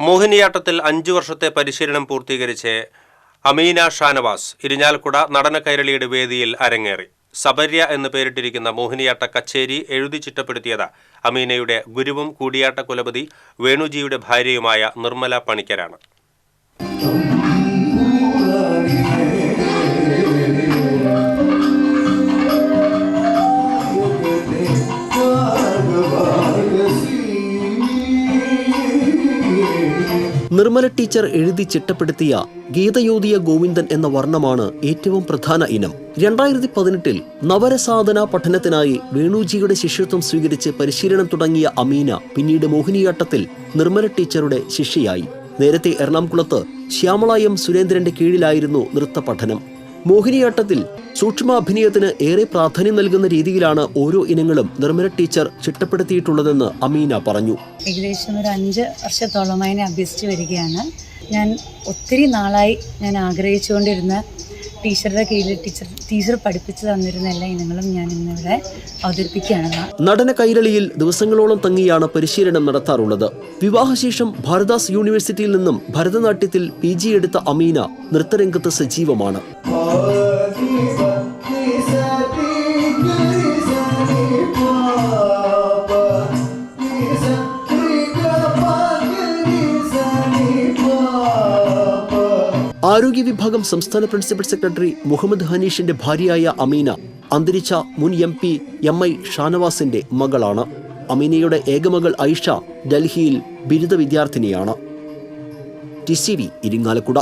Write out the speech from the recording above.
മോഹിനിയാട്ടത്തിൽ അഞ്ചു വർഷത്തെ പരിശീലനം പൂർത്തീകരിച്ച് അമീന ഷാനവാസ് ഇരിഞ്ഞാലക്കുട നടന കൈരളിയുടെ വേദിയിൽ അരങ്ങേറി. സബര്യ എന്ന് പേരിട്ടിരിക്കുന്ന മോഹിനിയാട്ട കച്ചേരി എഴുതി ചിട്ടപ്പെടുത്തിയത് അമീനയുടെ ഗുരുവും കൂടിയാട്ട കുലപതി വേണുജിയുടെ ഭാര്യയുമായ നിർമ്മല പണിക്കരാണ്. നിർമ്മല ടീച്ചർ എഴുതി ചിട്ടപ്പെടുത്തിയ ഗീതയോതിയ ഗോവിന്ദൻ എന്ന വർണമാണ് ഏറ്റവും പ്രധാന ഇനം. രണ്ടായിരത്തി പതിനെട്ടിൽ നവരസാധന പഠനത്തിനായി വേണുജിയുടെ ശിഷ്യത്വം സ്വീകരിച്ച് പരിശീലനം തുടങ്ങിയ അമീന പിന്നീട് മോഹിനിയാട്ടത്തിൽ നിർമ്മല ടീച്ചറുടെ ശിഷ്യയായി. നേരത്തെ എറണാകുളത്ത് ശ്യാമള എം സുരേന്ദ്രന്റെ കീഴിലായിരുന്നു നൃത്ത പഠനം. മോഹിനിയാട്ടത്തിൽ സൂക്ഷ്മാഭിനയത്തിന് ഏറെ പ്രാധാന്യം നൽകുന്ന രീതിയിലാണ് ഓരോ ഇനങ്ങളും നിർമ്മല ടീച്ചർ ചിട്ടപ്പെടുത്തിയിട്ടുള്ളതെന്ന് അമീന പറഞ്ഞു. ഏകദേശം ഒരു അഞ്ച് വർഷത്തോളമായി അഭ്യസിച്ച് വരികയാണ്. ഞാൻ ഒത്തിരി നാളായി ഞാൻ ആഗ്രഹിച്ചുകൊണ്ടിരുന്ന ടീച്ചറുടെ കീഴിൽ ടീച്ചർ ടീച്ചർ പഠിപ്പിച്ചു തന്നിരുന്ന എല്ലാ ഇനങ്ങളും ഞാൻ ഇന്നിവിടെ അവതരിപ്പിക്കുകയാണ്. നടന കൈരളിയിൽ ദിവസങ്ങളോളം തങ്ങിയാണ് പരിശീലനം നടത്താറുള്ളത്. വിവാഹശേഷം ഭാരദാസ് യൂണിവേഴ്സിറ്റിയിൽ നിന്നും ഭരതനാട്യത്തിൽ പി ജി എടുത്ത അമീന നൃത്തരംഗത്ത് സജീവമാണ്. ആരോഗ്യ വിഭാഗം സംസ്ഥാന പ്രിൻസിപ്പൽ സെക്രട്ടറി മുഹമ്മദ് ഹനീഷിന്റെ ഭാര്യയായ അമീന അന്തരിച്ച മുൻ എം പി എം ഐ ഷാനവാസിന്റെ മകളാണ്. അമീനയുടെ ഏകമകൾ ഐഷ ഡൽഹിയിൽ ബിരുദ വിദ്യാർത്ഥിനിയാണ്. T C V Irinjalakuda